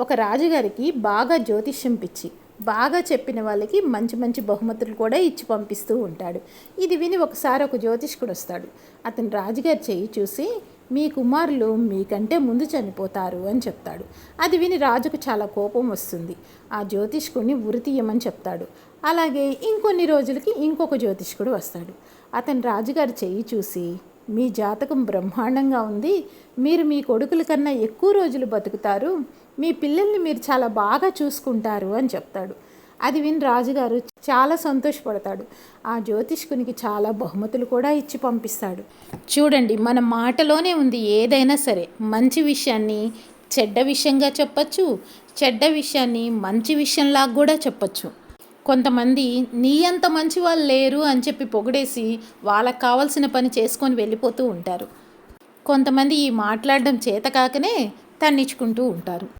ఒక రాజుగారికి బాగా జ్యోతిష్యం పిచ్చి. బాగా చెప్పిన వాళ్ళకి మంచి మంచి బహుమతులు కూడా ఇచ్చి పంపిస్తూ ఉంటాడు. ఇది విని ఒకసారి ఒక జ్యోతిష్కుడు వస్తాడు. అతను రాజుగారి చెయ్యి చూసి మీ కుమారులు మీకంటే ముందు చనిపోతారు అని చెప్తాడు. అది విని రాజుకు చాలా కోపం వస్తుంది. ఆ జ్యోతిష్కుడిని ఉరితీయమని చెప్తాడు. అలాగే ఇంకొన్ని రోజులకి ఇంకొక జ్యోతిష్కుడు వస్తాడు. అతను రాజుగారి చెయ్యి చూసి మీ జాతకం బ్రహ్మాండంగా ఉంది. మీరు మీ కొడుకుల కన్నా ఎక్కువ రోజులు బతుకుతారు. మీ పిల్లల్ని మీరు చాలా బాగా చూసుకుంటారు అని చెప్తాడు. అది విని రాజుగారు చాలా సంతోషపడతాడు. ఆ జ్యోతిష్కునికి చాలా బహుమతులు కూడా ఇచ్చి పంపిస్తాడు. చూడండి మన మాటలోనే ఉంది ఏదైనా సరే. మంచి విషయాన్ని చెడ్డ విషయంగా చెప్పచ్చు చెడ్డ విషయాన్ని మంచి విషయంలాగా కూడా చెప్పచ్చు. కొంతమంది నీ అంత మంచి వాళ్ళు లేరు అని చెప్పి పొగిడేసి వాళ్ళకి కావాల్సిన పని చేసుకొని వెళ్ళిపోతూ ఉంటారు. కొంతమంది ఈ మాట్లాడడం చేత కాకనే తన్నించుకుంటూ ఉంటారు.